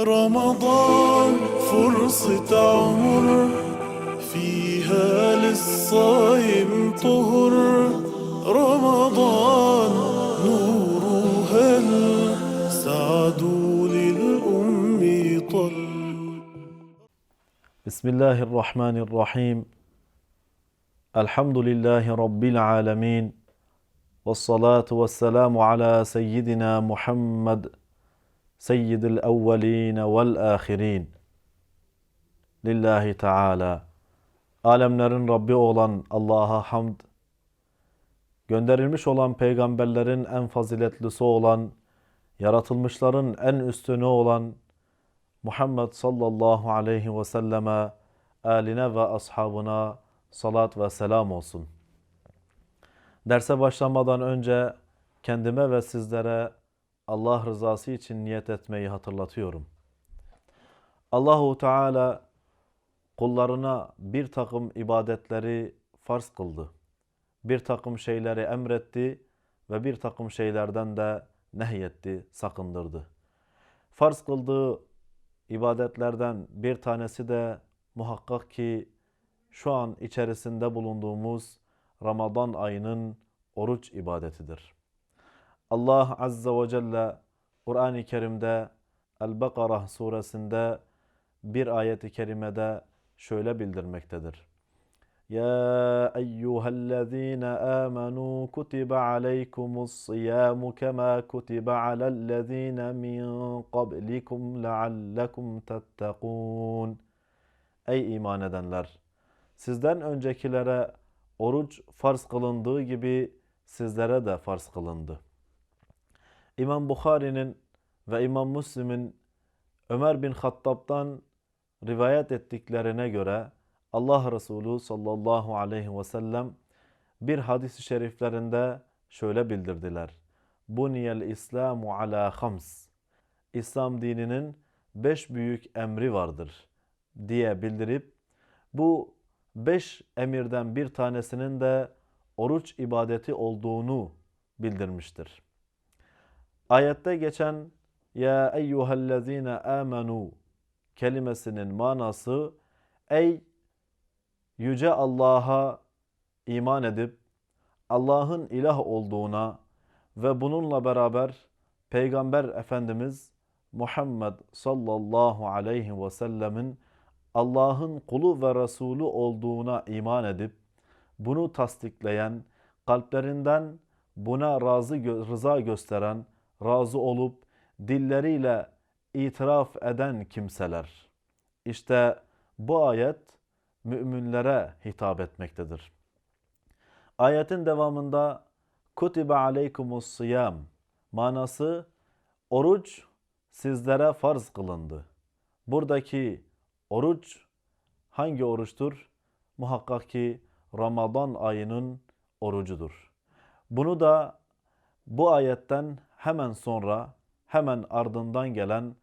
رمضان فرصة عمر فيها للصايم طهر. رمضان نور هل سعد للأم طل. بسم الله الرحمن الرحيم. الحمد لله رب العالمين والصلاة والسلام على سيدنا محمد seyyidil evveline vel ahirin. Lillahi Teala. Alemlerin Rabbi olan Allah'a hamd. Gönderilmiş olan peygamberlerin en faziletlisi olan, yaratılmışların en üstünü olan Muhammed sallallahu aleyhi ve selleme, aline ve ashabına salat ve selam olsun. Derse başlamadan önce kendime ve sizlere Allah rızası için niyet etmeyi hatırlatıyorum. Allahu Teala kullarına bir takım ibadetleri farz kıldı. Bir takım şeyleri emretti ve bir takım şeylerden de nehyetti, sakındırdı. Farz kıldığı ibadetlerden bir tanesi de muhakkak ki şu an içerisinde bulunduğumuz Ramazan ayının oruç ibadetidir. Allah Azza ve Celle Kur'an-ı Kerim'de El-Bakara suresinde bir ayeti kerimede şöyle bildirmektedir. Ya eyyühellezine amenu kutibe aleykumus siyamu kema kutibe alellezine min kablikum leallekum tettekûn. Ey iman edenler! Sizden öncekilere oruç farz kılındığı gibi sizlere de farz kılındı.'' İmam Bukhari'nin ve İmam Müslim'in Ömer bin Hattab'dan rivayet ettiklerine göre Allah Resulü sallallahu aleyhi ve sellem bir hadis-i şeriflerinde şöyle bildirdiler. Buniyel İslamu ala hams. İslam dininin beş büyük emri vardır diye bildirip bu beş emirden bir tanesinin de oruç ibadeti olduğunu bildirmiştir. Ayette geçen ya eyyühellezine amenu kelimesinin manası ey Yüce Allah'a iman edip Allah'ın ilah olduğuna ve bununla beraber Peygamber Efendimiz Muhammed sallallahu aleyhi ve sellemin Allah'ın kulu ve Resulü olduğuna iman edip bunu tasdikleyen, kalplerinden buna razı rıza gösteren, razı olup dilleriyle itiraf eden kimseler. İşte bu ayet müminlere hitap etmektedir. Ayetin devamında kutibe aleykumus siyam manası oruç sizlere farz kılındı. Buradaki oruç hangi oruçtur? Muhakkak ki Ramazan ayının orucudur. Bunu da bu ayetten hemen sonra hemen ardından gelen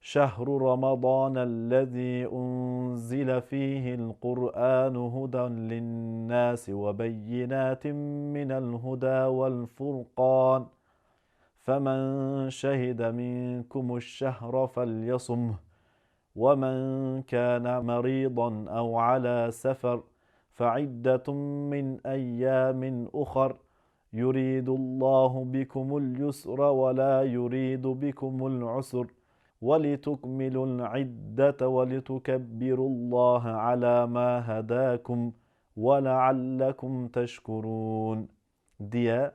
Şehru Ramazan ellezî unzile fîhil Kur'an huden linnâs ve beyinatin minel huda vel furqan. فَمَنْ شَهِدَ مِنْكُمُ الشَّهْرَ فليصم وَمَنْ كَانَ مَرِيضًا أَوْ عَلَى سَفَرٍ فَعِدَّةٌ مِنْ أَيَّامٍ أُخَرٍ يريد الله بكم اليسر ولا يريد بكم العسر وَلِتُكْمِلُوا الْعِدَّةَ وَلِتُكَبِّرُوا اللّٰهَ عَلَى مَا هَدَاكُمْ وَلَعَلَّكُمْ تَشْكُرُونَ diye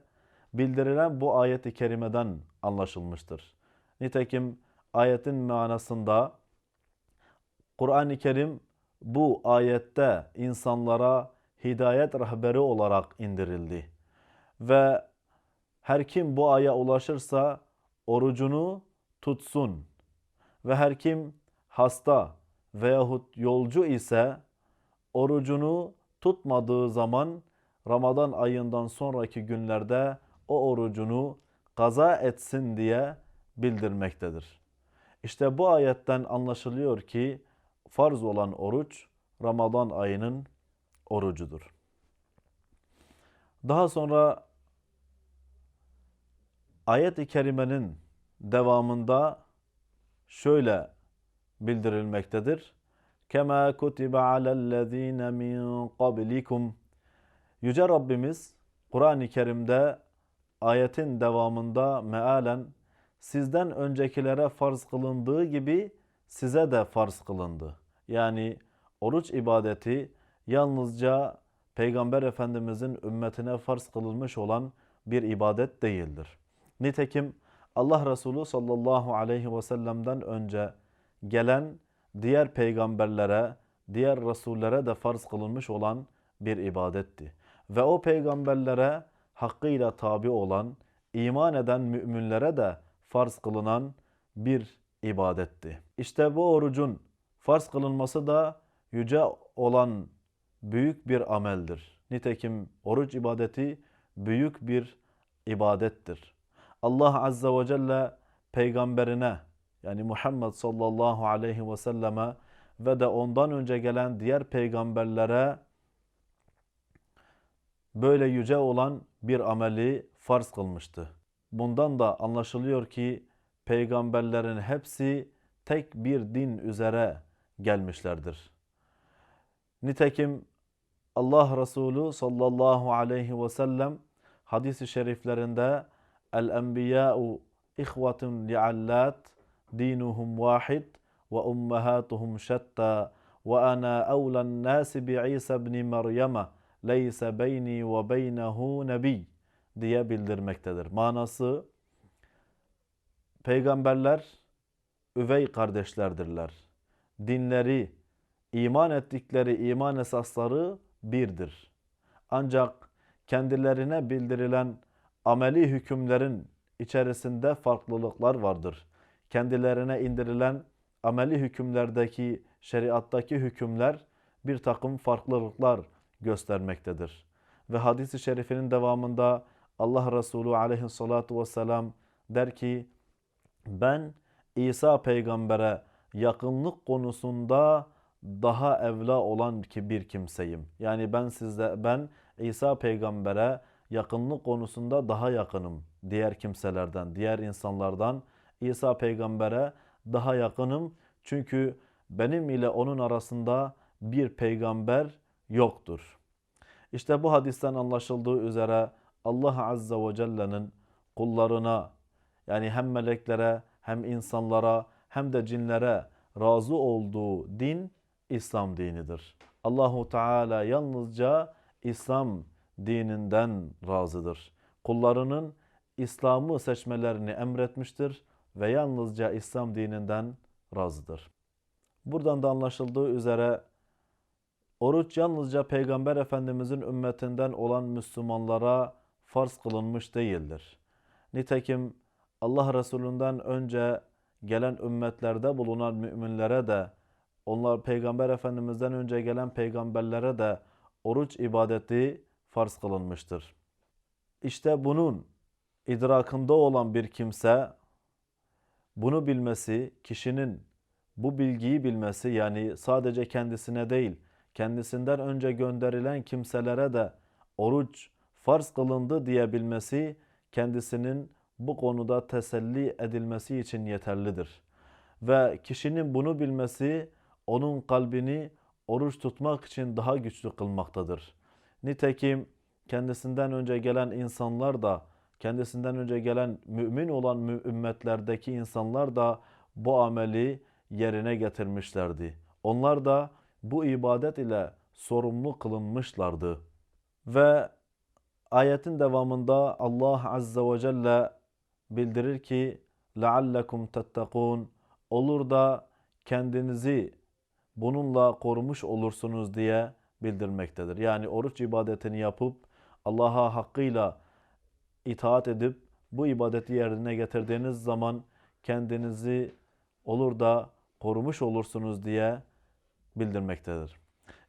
bildirilen bu ayeti kerimeden anlaşılmıştır. Nitekim ayetin manasında Kur'an-ı Kerim bu ayette insanlara hidayet rehberi olarak indirildi. Ve her kim bu aya ulaşırsa orucunu tutsun ve her kim hasta veyahut yolcu ise orucunu tutmadığı zaman Ramazan ayından sonraki günlerde o orucunu kaza etsin diye bildirmektedir. İşte bu ayetten anlaşılıyor ki farz olan oruç Ramazan ayının orucudur. Daha sonra ayet-i kerimenin devamında şöyle bildirilmektedir. Kema kutiba alellezine min qablikum. Yüce Rabbimiz Kur'an-ı Kerim'de ayetin devamında mealen sizden öncekilere farz kılındığı gibi size de farz kılındı. Yani oruç ibadeti yalnızca Peygamber Efendimizin ümmetine farz kılınmış olan bir ibadet değildir. Nitekim Allah Resulü sallallahu aleyhi ve sellem'den önce gelen diğer peygamberlere, diğer rasullere de farz kılınmış olan bir ibadetti. Ve o peygamberlere hakkıyla tabi olan, iman eden müminlere de farz kılınan bir ibadetti. İşte bu orucun farz kılınması da yüce olan büyük bir ameldir. Nitekim oruç ibadeti büyük bir ibadettir. Allah Azze ve Celle peygamberine yani Muhammed sallallahu aleyhi ve selleme ve de ondan önce gelen diğer peygamberlere böyle yüce olan bir ameli farz kılmıştı. Bundan da anlaşılıyor ki peygamberlerin hepsi tek bir din üzere gelmişlerdir. Nitekim Allah Resulü sallallahu aleyhi ve sellem hadis-i şeriflerinde el-enbiya'u ihvetun li'allat dinuhum vahid ve ummahatuhum şetta ve ana evlen nasi bi İsa ibn Meryem'e leyse beyni ve beynehu nebi diye bildirmektedir. Manası peygamberler üvey kardeşlerdirler. Dinleri, iman ettikleri iman esasları birdir. Ancak kendilerine bildirilen ameli hükümlerin içerisinde farklılıklar vardır. Kendilerine indirilen ameli hükümlerdeki, şeriattaki hükümler bir takım farklılıklar göstermektedir. Ve hadis-i şerifinin devamında Allah Resulü aleyhissalatu vesselam der ki ben İsa peygambere yakınlık konusunda daha evla olan bir kimseyim. Yani ben sizde ben İsa peygambere yakınlık konusunda daha yakınım diğer kimselerden, diğer insanlardan. İsa peygambere daha yakınım çünkü benim ile onun arasında bir peygamber yoktur. İşte bu hadisten anlaşıldığı üzere Allah Azze ve Celle'nin kullarına yani hem meleklere hem insanlara hem de cinlere razı olduğu din İslam dinidir. Allahu Teala yalnızca İslam dininden razıdır. Kullarının İslam'ı seçmelerini emretmiştir ve yalnızca İslam dininden razıdır. Buradan da anlaşıldığı üzere oruç yalnızca Peygamber Efendimizin ümmetinden olan Müslümanlara farz kılınmış değildir. Nitekim Allah Resulü'nden önce gelen ümmetlerde bulunan müminlere de onlar Peygamber Efendimiz'den önce gelen peygamberlere de oruç ibadeti farz kılınmıştır. İşte bunun idrakında olan bir kimse bunu bilmesi, kişinin bu bilgiyi bilmesi yani sadece kendisine değil, kendisinden önce gönderilen kimselere de oruç farz kılındı diye bilmesi kendisinin bu konuda teselli edilmesi için yeterlidir. Ve kişinin bunu bilmesi onun kalbini oruç tutmak için daha güçlü kılmaktadır. Nitekim kendisinden önce gelen insanlar da, kendisinden önce gelen mümin olan ümmetlerdeki insanlar da bu ameli yerine getirmişlerdi. Onlar da bu ibadet ile sorumlu kılınmışlardı. Ve ayetin devamında Allah Azze ve Celle bildirir ki لَعَلَّكُمْ تَتَّقُونَ Olur da kendinizi bununla korumuş olursunuz diye bildirmektedir. Yani oruç ibadetini yapıp Allah'a hakkıyla itaat edip bu ibadeti yerine getirdiğiniz zaman kendinizi olur da korumuş olursunuz diye bildirmektedir.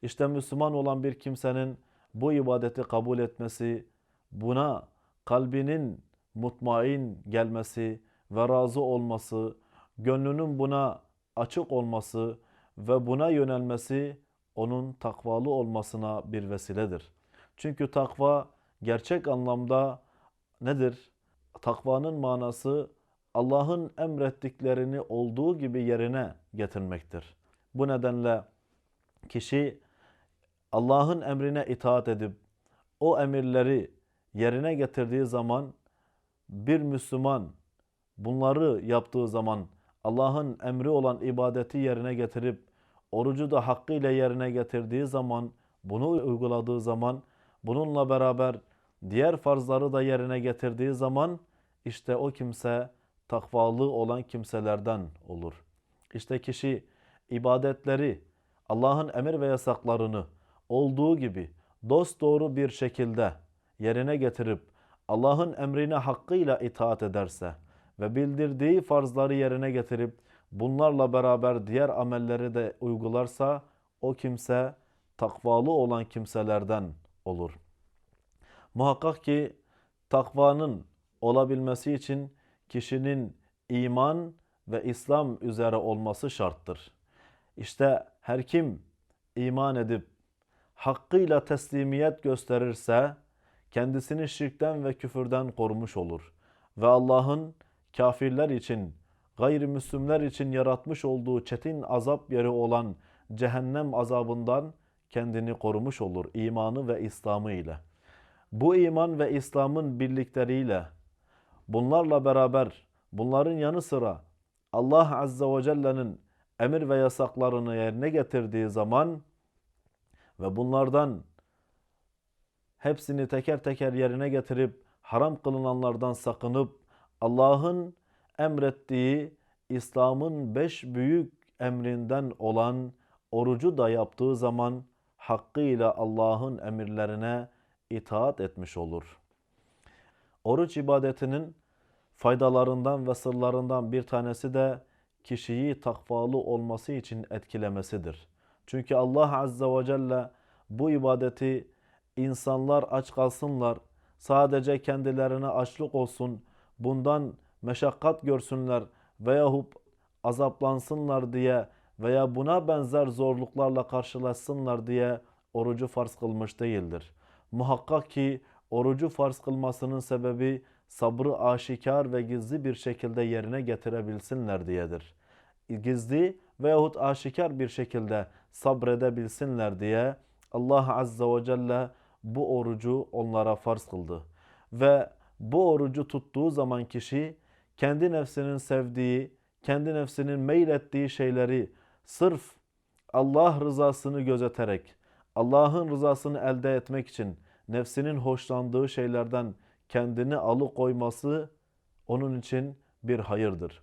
İşte Müslüman olan bir kimsenin bu ibadeti kabul etmesi, buna kalbinin mutmain gelmesi ve razı olması, gönlünün buna açık olması ve buna yönelmesi onun takvalı olmasına bir vesiledir. Çünkü takva gerçek anlamda nedir? Takvanın manası Allah'ın emrettiklerini olduğu gibi yerine getirmektir. Bu nedenle kişi Allah'ın emrine itaat edip o emirleri yerine getirdiği zaman bir Müslüman bunları yaptığı zaman Allah'ın emri olan ibadeti yerine getirip orucu da hakkıyla yerine getirdiği zaman bunu uyguladığı zaman bununla beraber diğer farzları da yerine getirdiği zaman işte o kimse takvalı olan kimselerden olur. İşte kişi ibadetleri Allah'ın emir ve yasaklarını olduğu gibi dost doğru bir şekilde yerine getirip Allah'ın emrine hakkıyla itaat ederse ve bildirdiği farzları yerine getirip bunlarla beraber diğer amelleri de uygularsa o kimse takvalı olan kimselerden olur. Muhakkak ki takvanın olabilmesi için kişinin iman ve İslam üzere olması şarttır. İşte her kim iman edip hakkıyla teslimiyet gösterirse kendisini şirkten ve küfürden korumuş olur. Ve Allah'ın kafirler için, gayrimüslimler için yaratmış olduğu çetin azap yeri olan cehennem azabından kendini korumuş olur imanı ve İslam'ı ile. Bu iman ve İslam'ın birlikleriyle bunlarla beraber bunların yanı sıra Allah Azze ve Celle'nin emir ve yasaklarını yerine getirdiği zaman ve bunlardan hepsini teker teker yerine getirip haram kılınanlardan sakınıp Allah'ın emrettiği İslam'ın beş büyük emrinden olan orucu da yaptığı zaman hakkıyla Allah'ın emirlerine itaat etmiş olur. Oruç ibadetinin faydalarından ve sırlarından bir tanesi de kişiyi takvalı olması için etkilemesidir. Çünkü Allah Azze ve Celle bu ibadeti insanlar aç kalsınlar, sadece kendilerine açlık olsun, bundan meşakkat görsünler veyahut azaplansınlar diye veya buna benzer zorluklarla karşılaşsınlar diye orucu farz kılmış değildir. Muhakkak ki orucu farz kılmasının sebebi sabrı aşikar ve gizli bir şekilde yerine getirebilsinler diyedir. Gizli veyahut aşikar bir şekilde sabredebilsinler diye Allah Azze ve Celle bu orucu onlara farz kıldı. Ve bu orucu tuttuğu zaman kişi kendi nefsinin sevdiği, kendi nefsinin meylettiği şeyleri sırf Allah rızasını gözeterek, Allah'ın rızasını elde etmek için nefsinin hoşlandığı şeylerden kendini alıkoyması onun için bir hayırdır.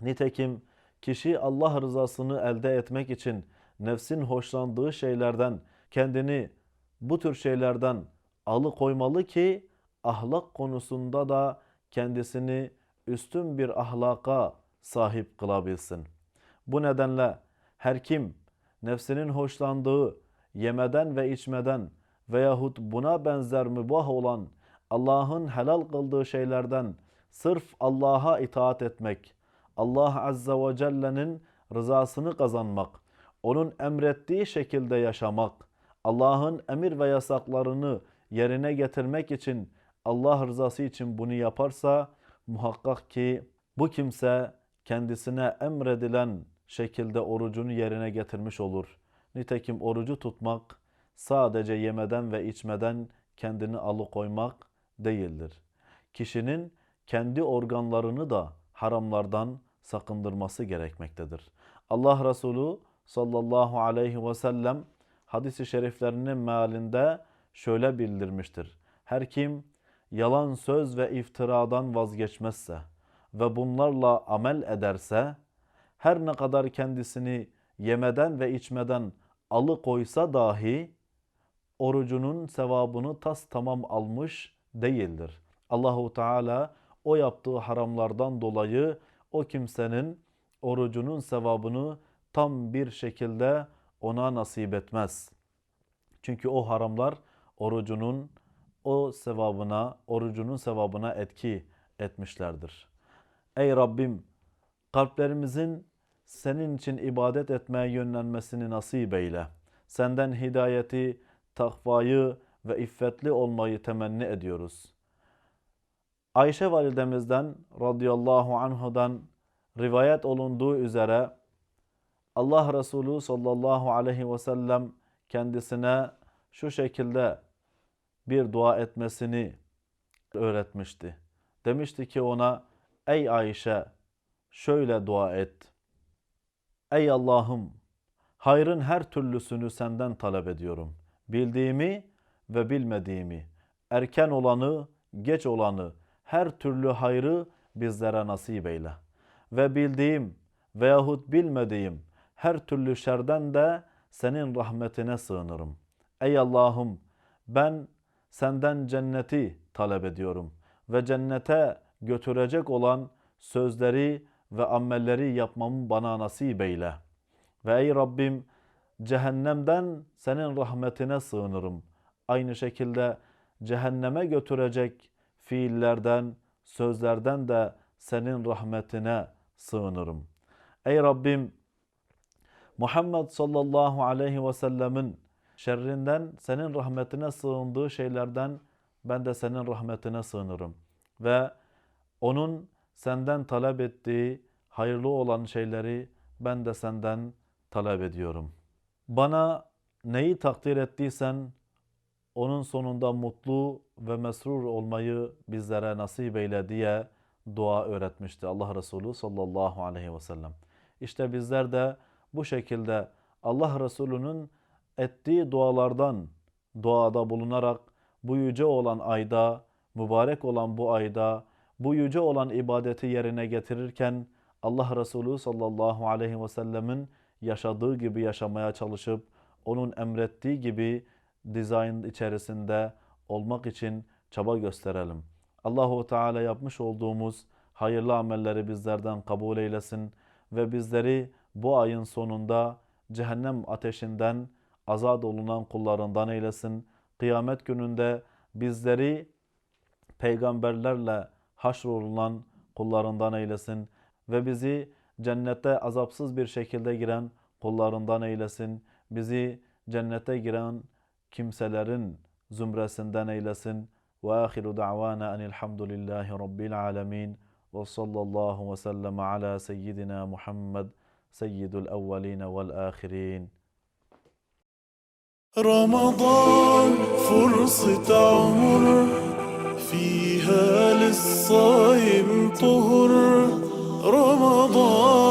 Nitekim kişi Allah rızasını elde etmek için nefsin hoşlandığı şeylerden kendini bu tür şeylerden alıkoymalı ki ahlak konusunda da kendisini üstün bir ahlaka sahip kılabilsin. Bu nedenle her kim nefsinin hoşlandığı yemeden ve içmeden veyahut buna benzer mübah olan Allah'ın helal kıldığı şeylerden sırf Allah'a itaat etmek, Allah Azze ve Celle'nin rızasını kazanmak, onun emrettiği şekilde yaşamak, Allah'ın emir ve yasaklarını yerine getirmek için Allah rızası için bunu yaparsa muhakkak ki bu kimse kendisine emredilen şekilde orucunu yerine getirmiş olur. Nitekim orucu tutmak sadece yemeden ve içmeden kendini alıkoymak değildir. Kişinin kendi organlarını da haramlardan sakındırması gerekmektedir. Allah Resulü sallallahu aleyhi ve sellem hadisi şeriflerinin mealinde şöyle bildirmiştir. Her kim yalan söz ve iftiradan vazgeçmezse ve bunlarla amel ederse her ne kadar kendisini yemeden ve içmeden alıkoysa dahi orucunun sevabını tas tamam almış değildir. Allahu Teala o yaptığı haramlardan dolayı o kimsenin orucunun sevabını tam bir şekilde ona nasip etmez. Çünkü o haramlar orucunun o sevabına, orucunun sevabına etki etmişlerdir. Ey Rabbim kalplerimizin senin için ibadet etmeye yönlenmesini nasip eyle. Senden hidayeti, takvayı ve iffetli olmayı temenni ediyoruz. Ayşe validemizden radıyallahu anhudan rivayet olunduğu üzere Allah Resulü sallallahu aleyhi ve sellem kendisine şu şekilde bir dua etmesini öğretmişti. Demişti ki ona ey Ayşe şöyle dua et. Ey Allah'ım hayrın her türlüsünü senden talep ediyorum. Bildiğimi ve bilmediğimi, erken olanı, geç olanı, her türlü hayrı bizlere nasip eyle. Ve bildiğim veyahut bilmediğim her türlü şerden de senin rahmetine sığınırım. Ey Allah'ım ben senden cenneti talep ediyorum ve cennete götürecek olan sözleri ve amelleri yapmamı bana nasip eyle. Ve ey Rabbim cehennemden senin rahmetine sığınırım. Aynı şekilde cehenneme götürecek fiillerden, sözlerden de senin rahmetine sığınırım. Ey Rabbim Muhammed sallallahu aleyhi ve sellemin şerrinden senin rahmetine sığındığı şeylerden ben de senin rahmetine sığınırım. Ve onun senden talep ettiği hayırlı olan şeyleri ben de senden talep ediyorum. Bana neyi takdir ettiysen onun sonunda mutlu ve mesrur olmayı bizlere nasip eyle diye dua öğretmişti Allah Resulü sallallahu aleyhi ve sellem. İşte bizler de bu şekilde Allah Resulü'nün ettiği dualardan duada bulunarak bu yüce olan ayda, mübarek olan bu ayda, bu yüce olan ibadeti yerine getirirken Allah Resulü sallallahu aleyhi ve sellemin yaşadığı gibi yaşamaya çalışıp onun emrettiği gibi dizayn içerisinde olmak için çaba gösterelim. Allahu Teala yapmış olduğumuz hayırlı amelleri bizlerden kabul eylesin ve bizleri bu ayın sonunda cehennem ateşinden azat olunan kullarından eylesin. Kıyamet gününde bizleri peygamberlerle haşrolunan kullarından eylesin ve bizi cennete azapsız bir şekilde giren kullarından eylesin. Bizi cennete giren kimselerin zümresinden eylesin. Ve ahiru da'vana enilhamdülillahi rabbil alemin. Ve sallallahu ve sellem ala seyyidina Muhammed seyyidul evveline vel ahirin. رمضان فرصة عمر فيها للصائم طهر. رمضان